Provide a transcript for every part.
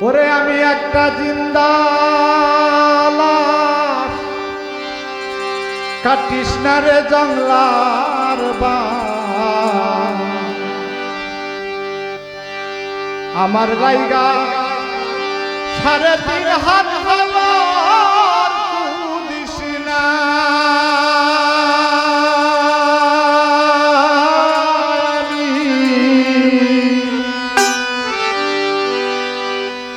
পরে আমি একটা জিন্দা কাটিস না রে জংলার বা আমার লাইগা সাড়ে তিন হাত হাত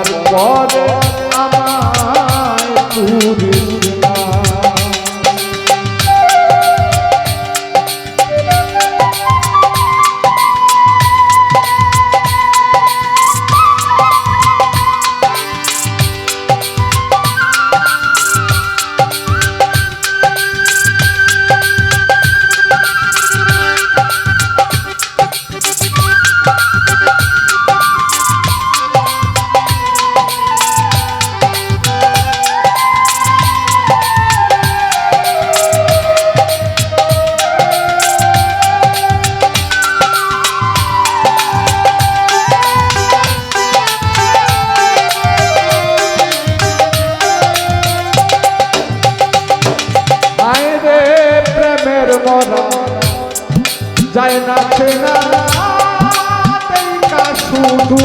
তারপরে আমায় পুরী মরা। যায় না চেনা শুধু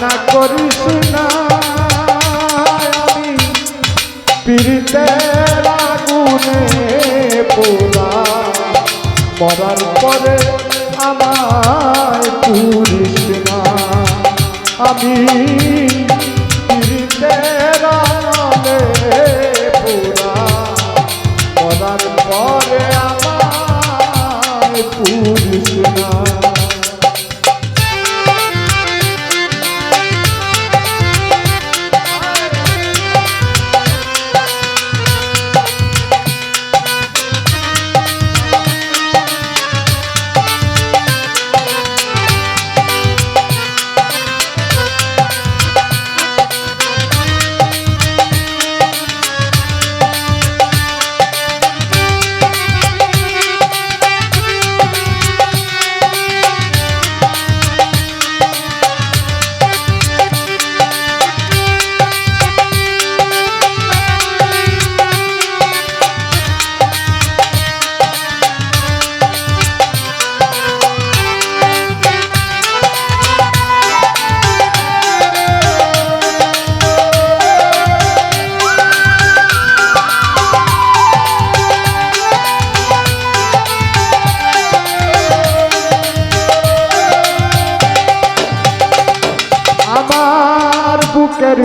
কান্না করিস না আমি পীড়িতে লাগুনে পোলা মরার পরে আমায় পুরিস না আমি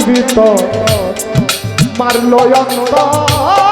ভিতর মারলো অন্তর।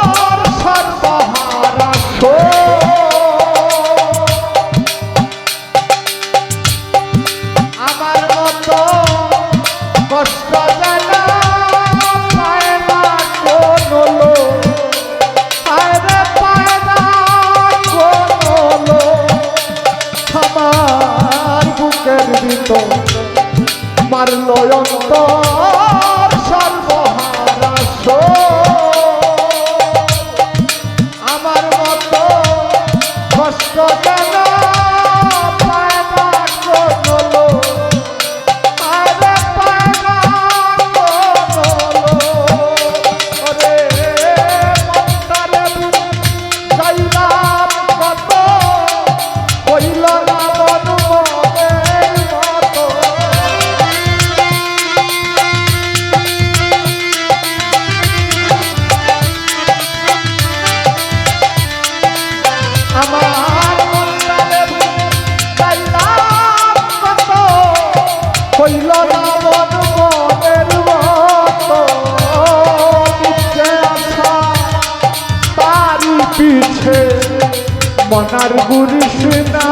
মনার গুরিস না।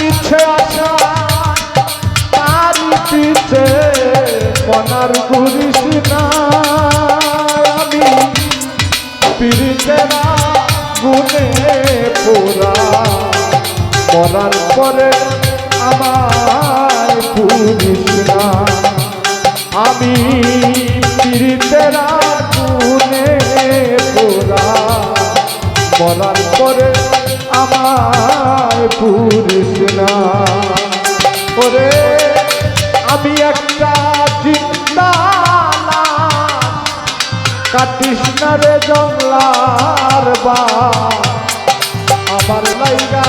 মিছে আশা তারি পিছে না। আমি পিরিতেরা গুনে পুরা। আমায় পুরিস না। আমি পিরিতেরা মরার পরে আমায় পুরিস না। ওরে, আমি একটা চিন্তা কাটিস না রে জংলার বা আমার লাইগা